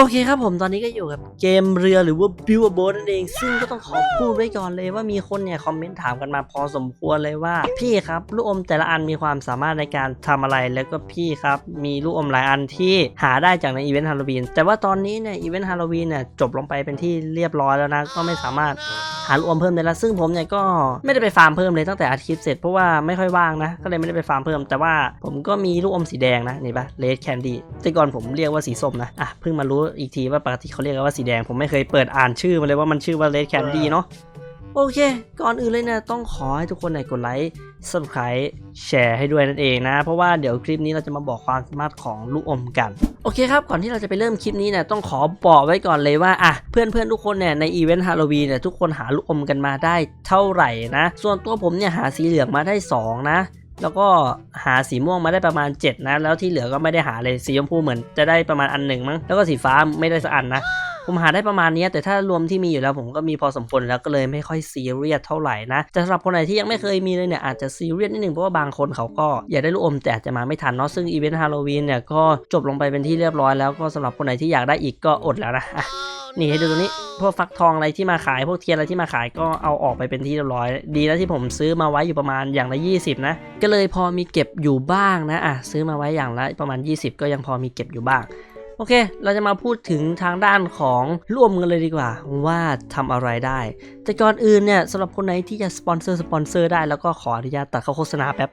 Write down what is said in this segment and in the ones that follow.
โอเคครับผมตอนนี้ก็อยู่กับเกมเรือหรือว่า Build a Boat นั่นเอง ซึ่งก็ต้องขอพูดไว้ก่อนเลยว่ามีคนเนี่ยคอมเมนต์ถามกันมาพอสมควรเลยว่า พี่ครับ ลูกอมแต่ละอันมีความสามารถในการทำอะไรแล้วก็พี่ครับ มีลูกอมหลายอันที่หาได้จากในอีเวนต์ฮาโลวีนแต่ว่าตอนนี้เนี่ยอีเวนต์ฮาโลวีนเนี่ยจบลงไปเป็นที่เรียบร้อยแล้วนะก็ไม่สามารถหาลูกอมเพิ่มได้แล้วซึ่งผมเนี่ยก็ไม่ได้ไปฟาร์มเพิ่มเลยตั้งแต่อาทิตย์เสร็จเพราะว่าไม่ค่อยว่างนะก็เลยไม่ได้ไปฟาร์มเพิ่ม แต่ว่าผมก็มีลูกอมสีแดงนะนี่ปะเลดแคนดี้แต่ก่อนผมเรียกว่าสีส้มนะอะเพิ่งมารู้อีกทีว่าปกติเขาเรียกว่าสีแดง ผมไม่เคยเปิดอ่านชื่อมาเลยว่ามันชื่อว่าเลดแคนดี้เนาะโอเค ก่อนอื่นเลยเนี่ยต้องขอให้ทุกคนเนี่ยกดไลค์ subscribe แชร์ให้ด้วยนั่นเองนะ เพราะว่าเดี๋ยวคลิปนี้เราจะมาบอกความสามารถของลูกอมกัน โอเคครับ ก่อนที่เราจะไปเริ่มคลิปนี้เนี่ยต้องขอบอกไว้ก่อนเลยว่าอะเพื่อนๆทุกคนเนี่ยในอีเวนต์ฮาโลวีนเนี่ยทุกคนหาลูกอมกันมาได้เท่าไหร่นะ ส่วนตัวผมเนี่ยหาสีเหลืองมาได้ 2 นะ แล้วก็หาสีม่วงมาได้ประมาณ 7 นะ แล้วที่เหลือก็ไม่ได้หาเลยสีชมพูเหมือนจะได้ประมาณอันหนึ่งมั้งแล้วก็สีฟ้าไม่ได้สักอันนะผมหาได้ประมาณนี้แต่ถ้ารวมที่มีอยู่แล้วผมก็มีพอสมควรแล้วก็เลยไม่ค่อยซีเรียสเท่าไหร่นะแต่สำหรับคนไหนที่ยังไม่เคยมีเลยเนี่ยอาจจะซีเรียสนิดนึงเพราะว่าบางคนเขาก็อยากได้ลูกอมแต่จะมาไม่ทันเนาะซึ่งอีเวนต์ฮาโลวีนเนี่ยก็จบลงไปเป็นที่เรียบร้อยแล้วก็สำหรับคนไหนที่อยากได้อีกก็อดแล้วนะ นี่ให้ดูตรงนี้ พวกฟักทองอะไรที่มาขาย พวกเทียนอะไรที่มาขายก็เอาออกไปเป็นที่เรียบร้อย ดีนะที่ผมซื้อมาไว้อยู่ประมาณอย่างละ 20 นะ ก็เลยพอมีเก็บอยู่บ้างนะ อะ ซื้อมาไว้อย่างละประมาณ 20 ก็ยังพอมีเก็บอยู่บ้างโอเค เราจะมาพูดถึงทางด้านของร่วมกันเลยดีกว่าว่าทำอะไรได้ แต่ก่อนอื่นเนี่ยสำหรับคนไหนที่จะสปอนเซอร์สปอนเซอร์ได้แล้วก็ขออนุญาตตัดเข้าโฆษณาแป๊บ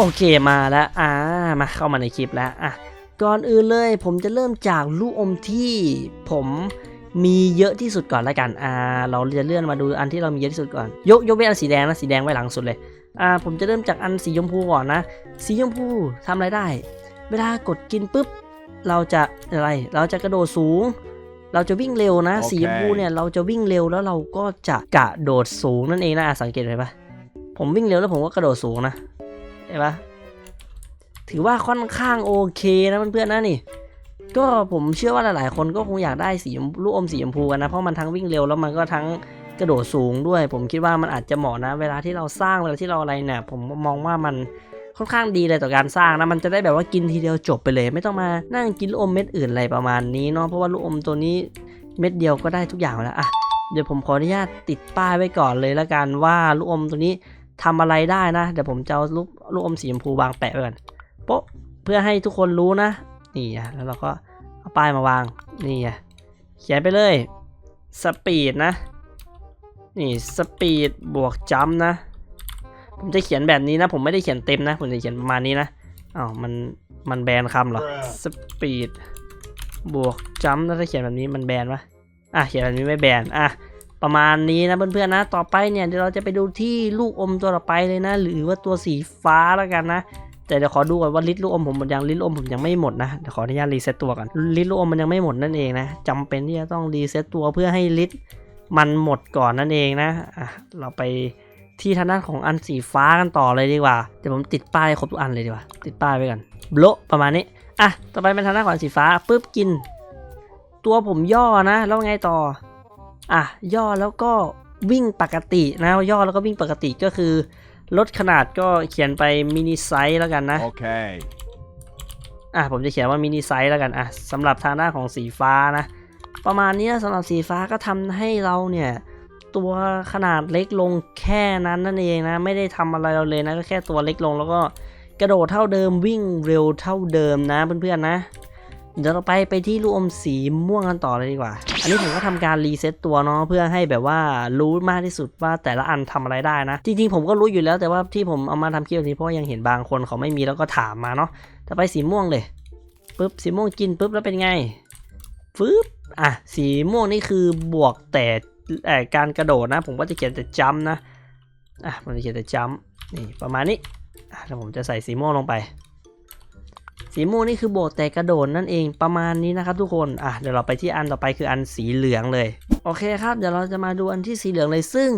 โอเคมาแล้วอ่ามาเข้ามาในคลิปแล้วอะก่อนอื่นเลยผมจะเริ่มจากลูกอมที่ผมมีเยอะที่สุดก่อนละกันอ่าเราจะเลื่อนมาดูอันที่เรามีเยอะที่สุดก่อน ยกยกเว้นอันสีแดงนะสีแดงไว้หลังสุดเลยอ่าผมจะเริ่มจากอันสีชมพูก่อนนะ สีชมพูทำอะไรได้ เวลากดกินปุ๊บเราจะอะไร เราจะกระโดดสูง เราจะวิ่งเร็วนะโอเคสีชมพูเนี่ยเราจะวิ่งเร็วแล้วเราก็จะกระโดดสูงนั่นเองนะอะสังเกตเห็นปะผมวิ่งเร็วแล้วผมก็กระโดดสูงนะ เห็นปะถือว่าค่อนข้างโอเคนะเพื่อนๆนะนี่ ก็ผมเชื่อว่าหลายๆ คนก็คงอยากได้สีลูกอมสีชมพูกันนะ เพราะมันทั้งวิ่งเร็วแล้วมันก็ทั้งกระโดดสูงด้วย ผมคิดว่ามันอาจจะเหมาะนะ เวลาที่เราสร้างเวลาที่เราอะไรเนี่ย ผมมองว่ามันค่อนข้างดีเลยต่อการสร้างนะ มันจะได้แบบว่ากินทีเดียวจบไปเลย ไม่ต้องมานั่งกินลูกอมเม็ดอื่นอะไรประมาณนี้เนาะเพราะว่าลูกอมตัวนี้เม็ดเดียวก็ได้ทุกอย่างแล้วอะเดี๋ยวผมขออนุญาตติดป้ายไว้ก่อนเลยละกันว่าลูกอมตัวนี้ ทำอะไรได้นะ เดี๋ยวผมจะเอาลูกลูกอมสีชมพูวางแปะไว้ก่อนโป๊ะเพื่อให้ทุกคนรู้นะ นี่อะแล้วเราก็เอาป้ายมาวาง นี่อะเขียนไปเลยสปีดนะ นี่สปีดบวกจัมป์นะ ผมจะเขียนแบบนี้นะ ผมไม่ได้เขียนเต็มนะ ผมจะเขียนประมาณนี้นะอ้าวมันมันแบนคำเหรอสปีดบวกจัมป์นะถ้าเขียนแบบนี้มันแบนปะอะเขียนแบบนี้ไม่แบนอะ ประมาณนี้นะเพื่อนๆนะ ต่อไปเนี่ยเดี๋ยวเราจะไปดูที่ลูกอมตัวต่อไปเลยนะ หรือว่าตัวสีฟ้าแล้วกันนะแต่เดี๋ยวขอดูก่อนว่าลิตรลูกอมผมหมดยังลิตรลูกอมผมยังไม่หมดนะเดี๋ยวขออนุญาตรีเซ็ตตัวก่อนลิตรลูกอมมันยังไม่หมดนั่นเองนะจำเป็นที่จะต้องรีเซ็ตตัวเพื่อให้ลิตรมันหมดก่อนนั่นเองนะอะเราไปที่ทางด้านของอันสีฟ้ากันต่อเลยดีกว่าเดี๋ยวผมติดป้ายครบทุกอันเลยดีกว่า ติดป้ายไว้ก่อนโบะประมาณนี้อะต่อไปเป็นทางด้านของอันสีฟ้าปุ๊บกิน ตัวผมย่อนะ แล้วไงต่อ อะย่อแล้วก็วิ่งปกตินะย่อแล้วก็วิ่งปกติก็คือ ลดขนาดก็เขียนไปมินิไซส์แล้วกันนะ Okay. อะผมจะเขียนว่ามินิไซส์แล้วกันอะสำหรับทางด้านของสีฟ้านะ ประมาณนี้นะสำหรับสีฟ้าก็ทำให้เราเนี่ยตัวขนาดเล็กลงแค่นั้นนั่นเองนะ ไม่ได้ทำอะไรเราเลยนะก็แค่ตัวเล็กลงแล้วก็กระโดดเท่าเดิมวิ่งเร็วเท่าเดิมนะเพื่อนๆนะ เดี๋ยวเราไปไปที่ลูกอมสีม่วงกันต่อเลยดีกว่า อันนี้ผมก็ทำการรีเซ็ตตัวเนาะเพื่อให้แบบว่ารู้มากที่สุดว่าแต่ละอันทำอะไรได้นะ จริงๆ ผมก็รู้อยู่แล้วแต่ว่าที่ผมเอามาทำคลิปแบบนี้เพราะยังเห็นบางคนเขาไม่มีแล้วก็ถามมาเนาะต่อไปสีม่วงเลยปุ๊บสีม่วงกินปุ๊บแล้วเป็นไงฟึบอะสีม่วงนี่คือบวกแต่เอ่การกระโดดนะ ผมก็จะเขียนแต่จัมนะอะผมจะเขียนแต่จัมนี่ประมาณนี้อะแล้วผมจะใส่สีม่วงลงไป สีม่วงนี่คือโบกแต่กระโดดนั่นเองประมาณนี้นะครับทุกคนอะเดี๋ยวเราไปที่อันต่อไปคืออันสีเหลืองเลย โอเคครับ เดี๋ยวเราจะมาดูอันที่สีเหลืองเลยซึ่ง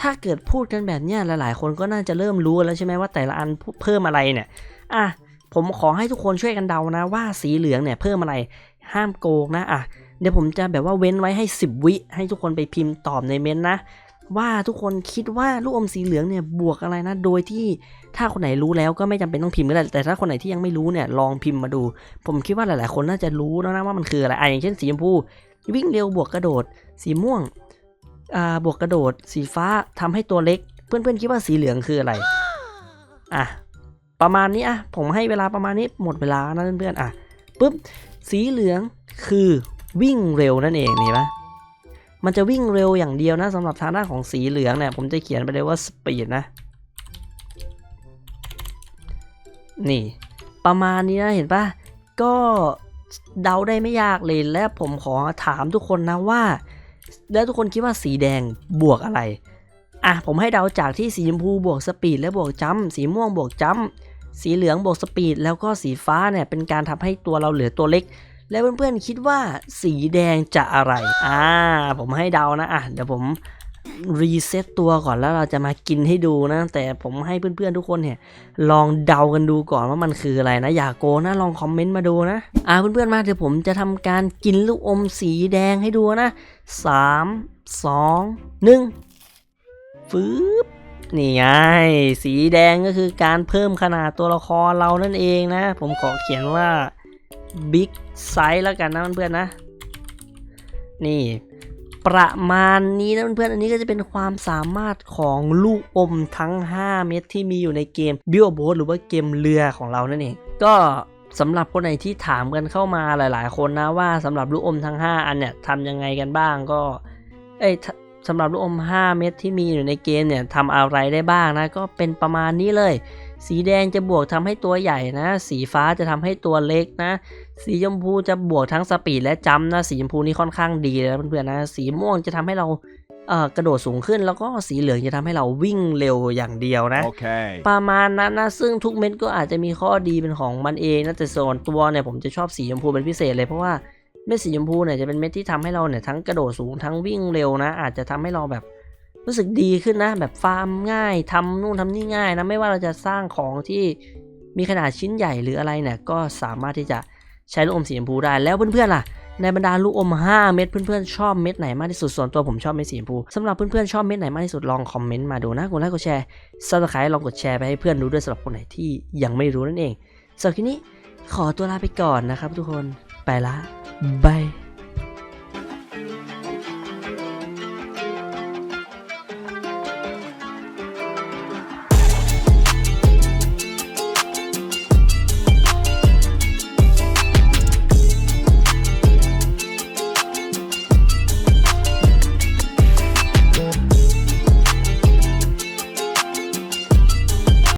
ถ้าเกิดพูดกันแบบเนี้ยหลาย ๆ คนก็น่าจะเริ่มรู้แล้วใช่ไหมว่าแต่ละอันเพิ่มอะไรเนี่ยอะผมขอให้ทุกคนช่วยกันเดานะว่าสีเหลืองเนี่ยเพิ่มอะไรห้ามโกงนะอะเดี๋ยวผมจะแบบว่าเว้นไว้ให้ 10 วิให้ทุกคนไปพิมพ์ตอบในเม้นต์นะ ว่าทุกคนคิดว่าลูกอมสีเหลืองเนี่ยบวกอะไรนะ โดยที่ถ้าคนไหนรู้แล้วก็ไม่จำเป็นต้องพิมพ์ก็ได้ แต่ถ้าคนไหนที่ยังไม่รู้เนี่ยลองพิมพ์มาดู ผมคิดว่าหลาย ๆ คนน่าจะรู้แล้วนะว่ามันคืออะไรอะอย่างเช่นสีชมพู วิ่งเร็วบวกกระโดด สีม่วงอ่าบวกกระโดด สีฟ้าทำให้ตัวเล็ก เพื่อน ๆ คิดว่าสีเหลืองคืออะไร อะประมาณนี้อะผมให้เวลาประมาณนี้หมดเวลานะเพื่อนๆอะปุ๊บสีเหลืองคือวิ่งเร็วนั่นเองนี่ปะ มันจะวิ่งเร็วอย่างเดียวนะสำหรับทางด้านของสีเหลืองเนี่ยผมจะเขียนไปเลยว่าสปีดนะ นี่ ประมาณนี้นะเห็นปะก็เดาได้ไม่ยากเลยและผมขอถามทุกคนนะว่า แล้วทุกคนคิดว่าสีแดงบวกอะไรอะผมให้เดาจากที่สีชมพูบวกสปีดและบวกจัมสีม่วงบวกจัมสีเหลืองบวกสปีดแล้วก็สีฟ้าเนี่ยเป็นการทำให้ตัวเราเหลือตัวเล็ก แล้วเพื่อนๆคิดว่าสีแดงจะอะไร อ่า ผมให้เดานะ อะ เดี๋ยวผมรีเซ็ตตัวก่อนแล้วเราจะมากินให้ดูนะ แต่ผมให้เพื่อนๆทุกคนเนี่ย ลองเดากันดูก่อนว่ามันคืออะไรนะ อย่าโกนะ ลองคอมเมนต์มาดูนะ อ่าเพื่อนๆมาเดี๋ยวผมจะทำการกินลูกอมสีแดงให้ดูนะสามสองหนึ่งฟืบนี่ไง สีแดงก็คือการเพิ่มขนาดตัวละครเรานั่นเองนะ ผมขอเขียนว่า บิ๊กไซส์แล้วกันนะเพื่อนๆนะ นี่ประมาณนี้นะเพื่อนๆอันนี้ก็จะเป็นความสามารถของลูกอมทั้ง 5 เม็ดที่มีอยู่ในเกม b i o b o a t หรือว่าเกมเรือของเรานั่นเองก็สำหรับคนไหนที่ถามกันเข้ามาหลาย ๆ คนนะว่าสำหรับลูกอมทั้ง 5 อันเนี่ยทำยังไงกันบ้างก็เอ้ย สำหรับลูกอม 5 เม็ดที่มีอยู่ในเกมเนี่ยทำอะไรได้บ้างนะ ก็เป็นประมาณนี้เลย สีแดงจะบวกทำให้ตัวใหญ่นะ สีฟ้าจะทำให้ตัวเล็กนะ สีชมพูจะบวกทั้งสปีดและจัมป์นะ สีชมพูนี่ค่อนข้างดีเลยนะเพื่อนๆนะ สีม่วงจะทำให้เราเอ่อกระโดดสูงขึ้นแล้วก็สีเหลืองจะทำให้เราวิ่งเร็วอย่างเดียวนะ Okay. ประมาณนั้นนะซึ่งทุกเม็ดก็อาจจะมีข้อดีเป็นของมันเองนะแต่ส่วนตัวเนี่ยผมจะชอบสีชมพูเป็นพิเศษเลยเพราะว่า เม็ดสีชมพูเนี่ยจะเป็นเม็ดที่ทำให้เราเนี่ยทั้งกระโดดสูงทั้งวิ่งเร็วนะ อาจจะทำให้เราแบบรู้สึกดีขึ้นนะ แบบฟาร์มง่ายทำนู่นทำนี่ง่ายนะไม่ว่าเราจะสร้างของที่มีขนาดชิ้นใหญ่หรืออะไรเนี่ยก็สามารถที่จะใช้ลูกอมสีชมพูได้แล้วเพื่อนๆล่ะในบรรดาลูกอม 5 เม็ดเพื่อนๆชอบเม็ดไหนมากที่สุดส่วนตัวผมชอบเม็ดสีชมพูสำหรับเพื่อนๆชอบเม็ดไหนมากที่สุดลองคอมเมนต์มาดูนะกดไลค์กดแชร์ซับสไครต์ลองกดแชร์ไปให้เพื่อนรู้ด้วยสำหรับคนไหนที่ยังไม่รู้นั่นเองสำหรับคลิปนี้ขอตัวลาไปก่อนนะครับทุกคนไปละ บาย